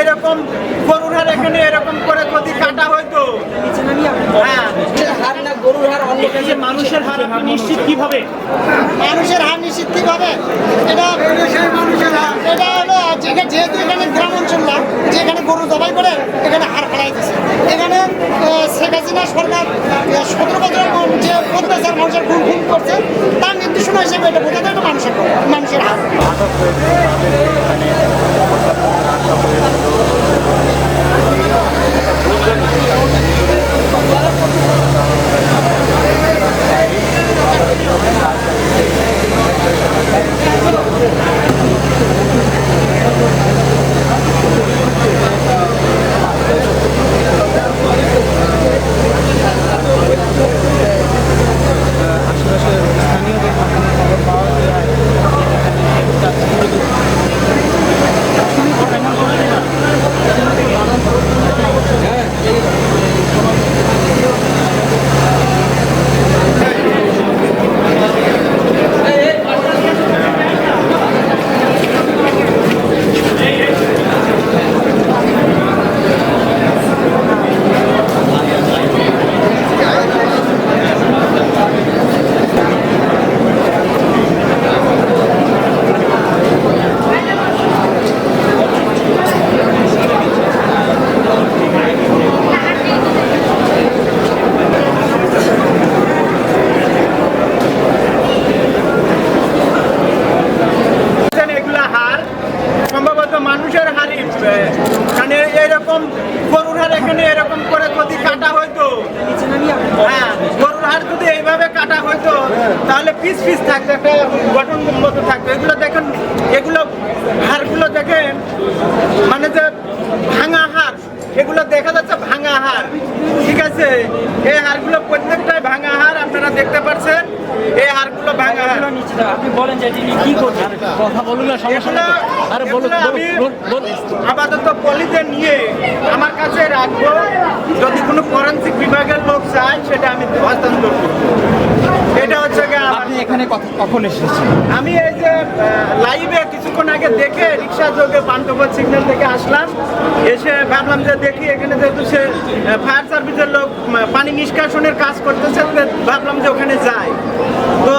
এরকম গরুর হার এখানে এরকম করে যদি কাটা হয়তো। হ্যাঁ। গরুর হার অন্য মানুষের হার নিশ্চিত কীভাবে? মানুষের হার নিশ্চিত কীভাবে? এটা এটা হলো যেহেতু এখানে গ্রাম অঞ্চল না যেখানে গরু জবাই করে এখানে হার ফেলাই দিচ্ছে এখানে আহ, শেখ হাসিনা সরকার সতেরো বছর যে অত্যাচার মানুষের খুন খুন করছে তার নির্দেশনা হিসেবে এটা বোঝা যায় এটা মানুষের মানুষের হার দেখছেন এগুলা হার সম্ভবত মানুষের হারই মানে এরকম এখানে এরকম করে যদি কাটা হইতো হ্যাঁ গরুর হাট যদি এইভাবে কাটা হইতো, তাহলে পিস পিস থাকতো, একটা গঠন মতো থাকতো। এগুলো দেখেন, এগুলো হারগুলো দেখেন মানে যে ভাঙা হার এগুলো দেখা যাচ্ছে ভাঙা হার ঠিক আছে? এই হারগুলো প্রত্যেকটাই ভাঙা হার আপনারা দেখতে পাচ্ছেন এই হার আপনি বলেন যে তিনি কি কথা বলুন না সমস্যা আরে বলুন বলুন আপাতত পলিতে নিয়ে আমার কাছে রাখব। যদি কোনো ফরেন্সিক বিভাগের লোক চায় সেটা আমি হস্তান্তর করব। এটা হচ্ছে আপনি এখানে কখন এসেছেন? আমি এই যে লাইভে কিছুক্ষণ আগে দেখে রিক্সা যোগে পান্ডবত সিগন্যাল থেকে আসলাম। এসে ভাবলাম যে দেখি এখানে যেহেতু সে ফায়ার সার্ভিসের লোক পানি নিষ্কাশনের কাজ করতেছে ভাবলাম যে ওখানে যাই। তো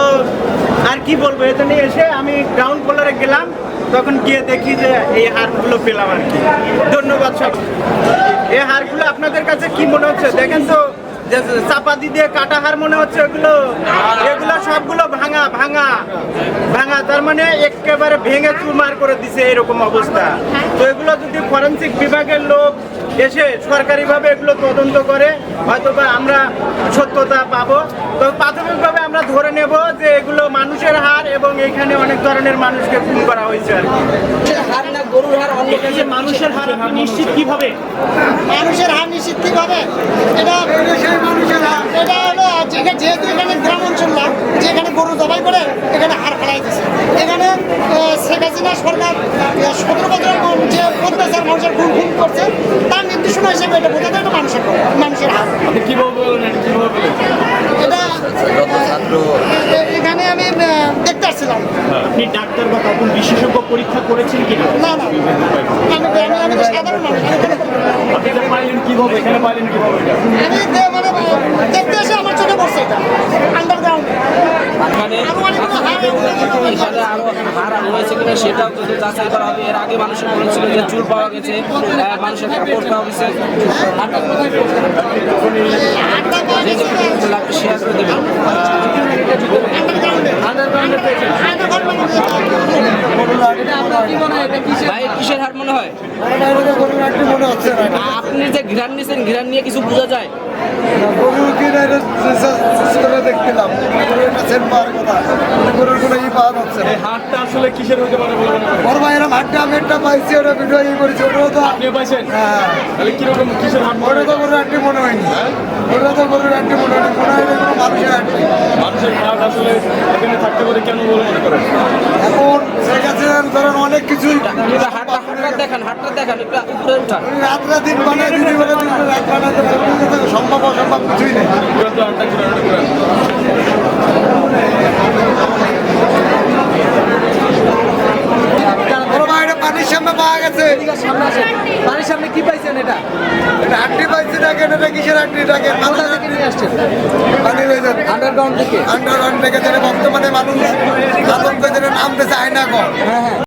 কি বলব এখানে এসে আমি গ্রাউন্ড ফ্লোরে গেলাম, তখন গিয়ে দেখি যে এই হারগুলো পেলাম আর কি। ধন্যবাদ সব। এই হারগুলো আপনাদের কাছে কি মনে হচ্ছে? দেখেন তো, যে চাপাতি দিয়ে কাটা হার মনে হচ্ছে ওগুলো। এগুলো সবগুলো ভাঙা ভাঙা ভাঙা। তার মানে একেবারে ভেঙে চুরমার করে দিছে এরকম অবস্থা। তো এগুলো যদি ফরেন্সিক বিভাগের লোক এসে সরকারিভাবে এগুলো তদন্ত করে হয়তো বা আমরা সত্যতা পাবো। তো প্রাথমিকভাবে আমরা ধরে নেব যে এগুলো মানুষের হার এবং এখানে অনেক ধরনের মানুষকে খুন করা হয়েছে আর কি। হার না গরুর হার অন্য এই মানুষের হার নিশ্চিত কীভাবে? মানুষের হার নিশ্চিত কীভাবে? এটা হলো যেখানে যেহেতু এখানে গ্রাম অঞ্চল না যেখানে গরু জবাই করে এখানে হার ফেলাই দিচ্ছে এখানে আহ, শেখ হাসিনা সরকার সতেরো বছর যে অত্যাচার মানুষের খুন খুন করছে তার নির্দেশনা হিসেবে এটা বোঝা যায় এটা মানুষের মানুষের হার আপনি কীভাবে বলেন এটা কীভাবে বলেন এটা এ- এখানে আমি আহ, দেখতে আসছিলাম আপনি ডাক্তার বা কাউকে বিশেষজ্ঞ পরীক্ষা করেছেন কিনা? না না। আমি আমি আমি তো সাধারণ মানুষ। আপনি এটা পাইলেন কীভাবে? এখানে পাইলেন কীভাবে আমি মানে দেখতে এসে আমার চোখে পড়ছে এটা আন্ডারগ্রাউন্ড মানে আরও অনেকগুলো হার এখানে রয়েছে কিনা সেটাও কিন্তু যাচাই করা হবে এর আগে মানুষ বলেছিল যে চুল পাওয়া গেছে মানুষের কাপড় পাওয়া গেছে কিসের হার মনে হয় আপনি যে ঘিরান নিয়েছেন ঘিরান নিয়ে কিছু বোঝা যায় ই পাওয়া যাচ্ছে না। এই হারটা আসলে কিসের হতে পারে বলবেন বড় ভাই এরকম হাটটা আমি একটা পাইছি ওটা ভিডিও ই করেছি ওটাও তো আপনিও পাইছেন? হ্যাঁ। তাহলে কীরকম কিসের মনে ওটা তো গরুর হাটটি মনে হয়নি। ওটা তো গরুর হাটটি মনে হয়নি মনে হয় কোনো মানুষের হাটটি মানুষের হার আসলে এখানে থাকতে পারে কেন বলে মনে করেন? এখন শেখ হাসিনার ধরেন অনেক কিছুই কিন্তু হাটটা হাটটা দেখান হাটটা দেখান একটু উপরে উঠান। দিন বানায় দিদি বলে দিন রাত বানাতে সম্ভব অসম্ভব কিছুই নেই পুরান তো হারটা কীভাবে করেন বড় ভাই এটা পানির সামনে পাওয়া গেছে সামনে আসেন পানির সামনে কি পাইছেন এটা এটা আটটি পাইছি দেখেন এটা কিসের আটটি দেখেন আন্ডারগ্রাউন্ড থেকে আন্ডারগ্রাউন্ড থেকে? যেটা বর্তমানে মানুষ আতঙ্ক যেটা নামতে চায় কম হ্যাঁ হ্যাঁ।